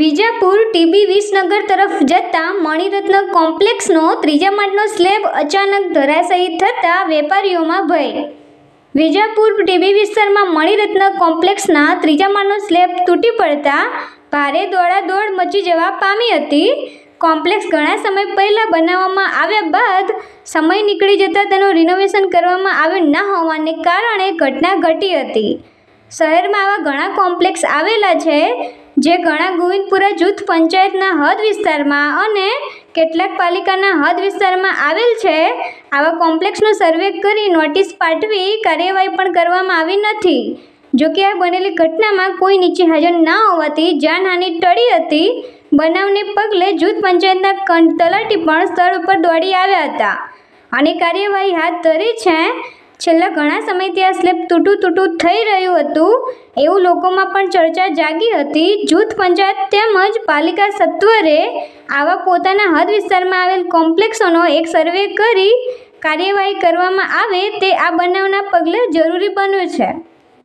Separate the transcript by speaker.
Speaker 1: Vijapur TB Visnagar તરફ જતા મણિરત્ન કોમ્પ્લેક્સનો ત્રીજા માળનો સ્લેબ અચાનક ધરાશાયી થતાં વેપારીઓમાં ભય. વિજાપુર ટીબી વિસ્તારમાં મણિરત્ન કોમ્પ્લેક્સના ત્રીજા માળનો સ્લેબ તૂટી પડતા ભારે દોડાદોડ મચી જવા પામી હતી. કોમ્પ્લેક્સ ઘણા સમય પહેલાં બનાવવામાં આવ્યા બાદ સમય નીકળી જતાં તેનું રિનોવેશન કરવામાં આવ્યું ન હોવાને કારણે ઘટના ઘટી હતી. શહેરમાં આવા ઘણા કોમ્પ્લેક્સ આવેલા છે. જે ઘણા ગોવિંદપુરા જૂથ પંચાયતના હદ વિસ્તારમાં અને કેટલાક પાલિકાના હદ વિસ્તારમાં આવેલ છે. આવા કોમ્પ્લેક્સનો સર્વે કરી નોટિસ પાઠવી કાર્યવાહી પણ કરવામાં આવી નથી. જોકે આ બનેલી ઘટનામાં કોઈ નીચે હાજર ના હોવાથી જાનહાનિ ટળી હતી. બનાવને પગલે જૂથ પંચાયતના તલાટી પણ સ્થળ ઉપર દોડી આવ્યા હતા. અને કાર્યવાહી હાથ ધરી છે. છેલ્લા ઘણા સમયથી આ સ્લેબ તૂટું તૂટું થઈ રહ્યું હતું. એવું લોકોમાં પણ ચર્ચા જાગી હતી. જૂથ પંચાયત તેમજ પાલિકા સત્વરે આવા પોતાના હદ વિસ્તારમાં આવેલ કોમ્પ્લેક્સોનો એક સર્વે કરી કાર્યવાહી કરવામાં આવે તે આ બનાવના પગલે જરૂરી બન્યું છે.